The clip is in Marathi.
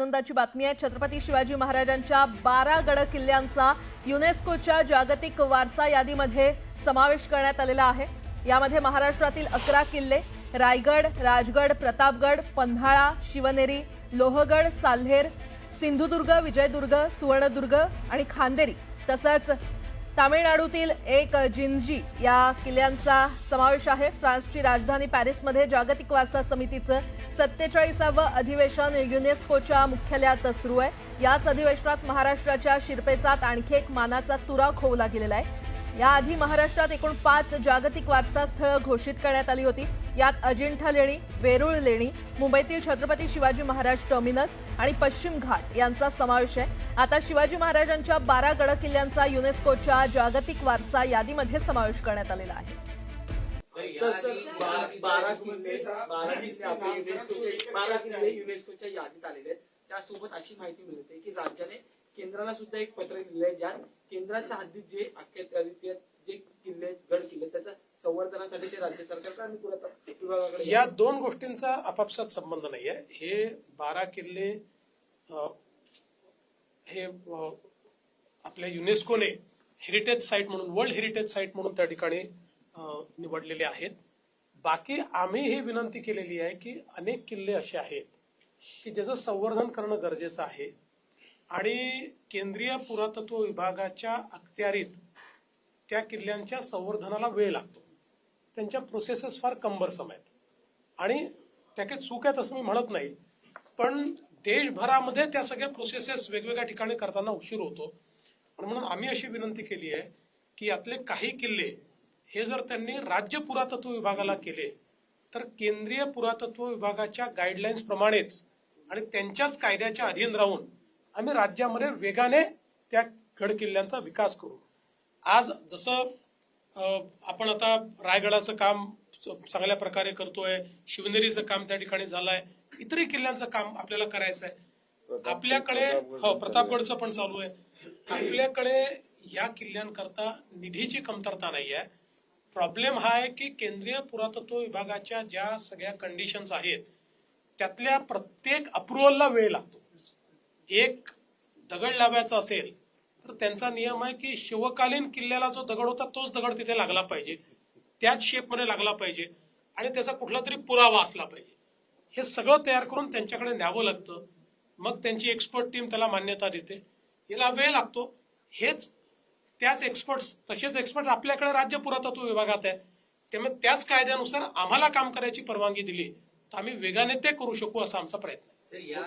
आनंदाची बातमी आहे. छत्रपती शिवाजी महाराजांच्या बारा गड किल्ल्यांचा युनेस्कोच्या जागतिक वारसा यादीमध्ये समावेश करण्यात आलेला आहे. यामध्ये महाराष्ट्रातील अकरा किल्ले रायगड राजगड प्रतापगड पन्हाळा शिवनेरी लोहगड साल्हेर सिंधुदुर्ग विजयदुर्ग सुवर्णदुर्ग आणि खांदेरी तसंच तामिळनाडूतील एक जिंजी या किल्ल्यांचा समावेश आहे. फ्रान्सची राजधानी पॅरिसमध्ये जागतिक वारसा समितीचं सत्तेचाळीसावं अधिवेशन युनेस्कोच्या मुख्यालयात सुरू आहे. याच अधिवेशनात महाराष्ट्राच्या शिरपेचात आणखी एक मानाचा तुरा खोवला गेलेला आहे. याआधी महाराष्ट्रात एकूण पाच जागतिक वारसा स्थळं घोषित करण्यात आली होती. यात अजिंठा लेणी वेरूळ लेणी मुंबईतील छत्रपती शिवाजी महाराज टर्मिनस आणि पश्चिम घाट यांचा समावेश आहे. आता शिवाजी महाराजांच्या बारा गड किल्ल्यांचा युनेस्कोच्या जागतिक वारसा यादीमध्ये समावेश करण्यात आलेला आहे. बारा- किल्ले बारा किल्ले युनेस्कोच्या यादीत आलेले आहेत. त्यासोबत अशी माहिती मिळते की राज्याने केंद्राला सुद्धा एक पत्र लिहिलं आहे ज्यात केंद्राच्या हद्दीत जे अख्ख्या जे जे किल्ले गड किल्ले त्याच्या संवर्धनासाठी ते राज्य सरकारकडे आणि पुरातत्व विभागाकडे या दोन गोष्टींचा आपापसात संबंध नाहीये. हे बारा किल्ले हे आपल्या युनेस्कोने हेरिटेज साईट म्हणून वर्ल्ड हेरिटेज साईट म्हणून त्या ठिकाणी निवडलेले आहेत. बाकी आम्ही ही विनंती केलेली आहे की अनेक किल्ले असे आहेत की ज्याचं संवर्धन करणं गरजेचं आहे. आणि केंद्रीय पुरातत्व विभागाच्या अखत्यारीत त्या किल्ल्यांच्या संवर्धनाला वेळ लागतो. त्यांच्या प्रोसेसेस फार कंबरसम आहेत. आणि त्या काही चूक आहेत असं मी म्हणत नाही पण देशभरामध्ये त्या सगळ्या प्रोसेसेस वेगवेगळ्या ठिकाणी करताना उशीर होतो. म्हणून आम्ही अशी विनंती केली आहे की यातले काही किल्ले हे जर त्यांनी राज्य पुरातत्व विभागाला केले तर केंद्रीय पुरातत्व विभागाच्या गाईडलाईन्स प्रमाणेच आणि त्यांच्याच कायद्याच्या अधीन राहून आम्ही राज्यामध्ये वेगाने त्या गड किल्ल्यांचा विकास करू. आज जसं आपण आता रायगडाचं काम चांगल्या प्रकारे करतोय शिवनेरीचं काम त्या ठिकाणी झालंय इतरही किल्ल्यांचं काम आपल्याला करायचं आहे आपल्याकडे हो प्रतापगडचं पण चालू आहे. आपल्याकडे या किल्ल्यांकरता निधीची कमतरता नाही आहे प्रॉब्लेम हा आहे की केंद्रीय पुरातत्व विभागाच्या ज्या सगळ्या कंडिशन्स आहेत त्यातल्या प्रत्येक अप्रुव्हलला वेळ लागतो. एक दगड लावायचा असेल तर त्यांचा नियम आहे की शिवकालीन किल्ल्याला जो दगड होता तोच दगड तिथे लागला पाहिजे. त्याच शेपमध्ये लागला पाहिजे आणि त्याचा कुठला तरी पुरावा असला पाहिजे. हे सगळं तयार करून त्यांच्याकडे न्यावं लागतं. मग त्यांची एक्सपर्ट टीम त्याला मान्यता देते. याला वेळ लागतो. हेच त्याच एक्सपर्ट तसेच एक्सपर्ट आपल्याकडे राज्य पुरातत्व विभागात आहे त्यामुळे त्याच कायद्यानुसार आम्हाला काम करायची परवानगी दिली. तर आम्ही वेगाने ते करू शकू असा आमचा प्रयत्न या